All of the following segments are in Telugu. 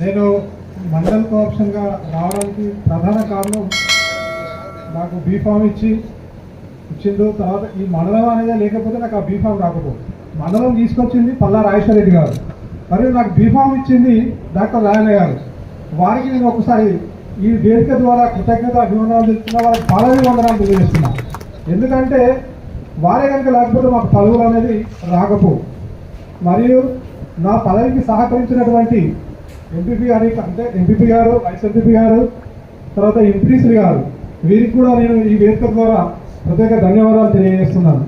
నేను మండల్ కోఆప్షన్గా రావడానికి ప్రధాన కారణం నాకు బీఫామ్ ఇచ్చి ఇచ్చిండు. తర్వాత ఈ మండలం అనేది లేకపోతే నాకు ఆ బీఫామ్ రాకపోదు. మండలం తీసుకొచ్చింది పల్లా రాజేశ్వరరెడ్డి గారు. మరియు నాకు బీఫామ్ ఇచ్చింది డాక్టర్ రాయన్న గారు. వారికి నేను ఒకసారి ఈ వేదిక ద్వారా కృతజ్ఞత అభిమానాలు తెలుస్తున్నా వాళ్ళకి పదవి వందనాలు తెలియజేస్తున్నా. ఎందుకంటే వారే కనుక లేకపోతే మాకు పదవులు అనేది రాకపో మరియు నా పదవికి సహకరించినటువంటి ఎంపీపీ గారి అంటే ఎంపీపీ గారు వైస్ ఎంపీపీ గారు తర్వాత ఎంపీసీ గారు వీరికి కూడా నేను ఈ వేదిక ద్వారా ప్రత్యేక ధన్యవాదాలు తెలియజేస్తున్నాను.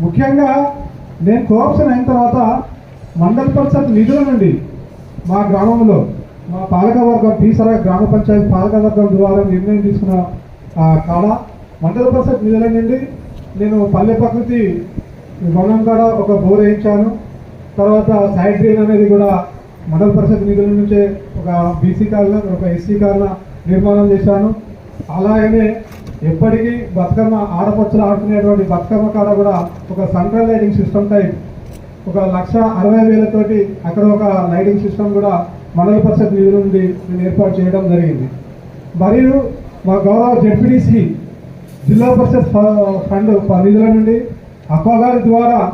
ముఖ్యంగా నేను కోఆప్షన్ అయిన తర్వాత మండల పరిషత్ నిధుల నుండి మా గ్రామంలో. మా పాలకవర్గం పీసరా గ్రామ పంచాయతీ పాలకవర్గం ద్వారా నిర్ణయం తీసుకున్న ఆ, కాడ మండల పరిషత్ నిధుల నుండి నేను పల్లె ప్రకృతి భవనం కాడ ఒక బోర్ వేయించాను. తర్వాత సైడ్ డ్రైన్ అనేది కూడా మండల పరిషత్ నిధుల నుంచే ఒక బీసీ కాలన ఒక ఎస్సీ కాలన నిర్మాణం చేశాను. అలాగనే ఎప్పటికీ బతుకమ్మ ఆడపడుచులు ఆడుకునేటువంటి బతుకమ్మ కాడ కూడా ఒక సెంట్రల్ లైటింగ్ సిస్టమ్ టైప్ ఒక లక్ష అరవై వేలతోటి అక్కడ ఒక లైటింగ్ సిస్టమ్ కూడా మండల పరిషత్ నిధుల నుండి నేను ఏర్పాటు చేయడం జరిగింది. మరియు మా గౌరవ జడ్పీటీసీ జిల్లా పరిషత్ ఫ- ఫండ్ నిధుల నుండి అక్వాగారి ద్వారా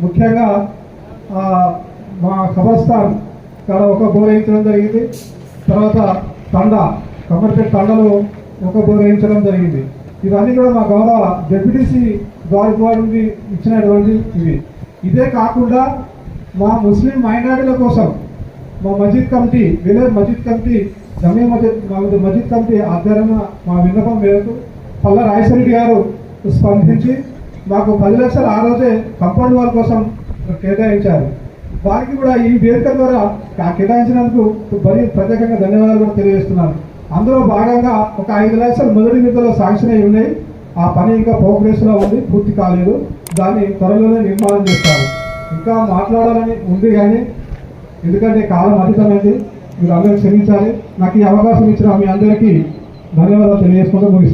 ముఖ్యంగా మా కబర్స్థాన్ ఇక్కడ ఒక బోర్ వేయించడం జరిగింది. తర్వాత తండ కమర్పేట తండలో ఒక బోర్ వేయించడం జరిగింది. ఇవన్నీ కూడా మా గౌరవ డెప్యూటీసీ గారి ద్వారా నుండి ఇచ్చినటువంటి ఇవి. ఇదే కాకుండా మా ముస్లిం మైనారిటీల కోసం మా మస్జిద్ కమిటీ విలేజ్ మస్జిద్ కమిటీ జమీ మస్జిద్ మా మస్జిద్ కమిటీ ఆధ్వర్యంలో మా విన్నపం మేరకు పల్ల రాజశేఖరెడ్డి గారు స్పందించి మాకు పది లక్షలు ఆ రోజే కంపౌండ్ వాల్ కోసం కేటాయించారు. వారికి కూడా ఈ వేదిక ద్వారా ఆ కేటాయించినందుకు మరి ప్రత్యేకంగా ధన్యవాదాలు కూడా తెలియజేస్తున్నాను. అందులో భాగంగా ఒక ఐదు లక్షలు మొదటి విడతలో శాంక్షన్ అయి ఉన్నాయి. ఆ పని ఇంకా ప్రోగ్రెస్లో ఉంది పూర్తి కాలేదు. దాన్ని త్వరలోనే నిర్మాణం చేస్తారు. ఇంకా మాట్లాడాలని ఉంది కానీ ఎందుకంటే కాలం అతీతమైంది. మీరు అందరూ క్షమించాలి. నాకు ఈ అవకాశం ఇచ్చిన మీ అందరికీ ధన్యవాదాలు తెలియజేసుకుంటూ ముగిస్తాను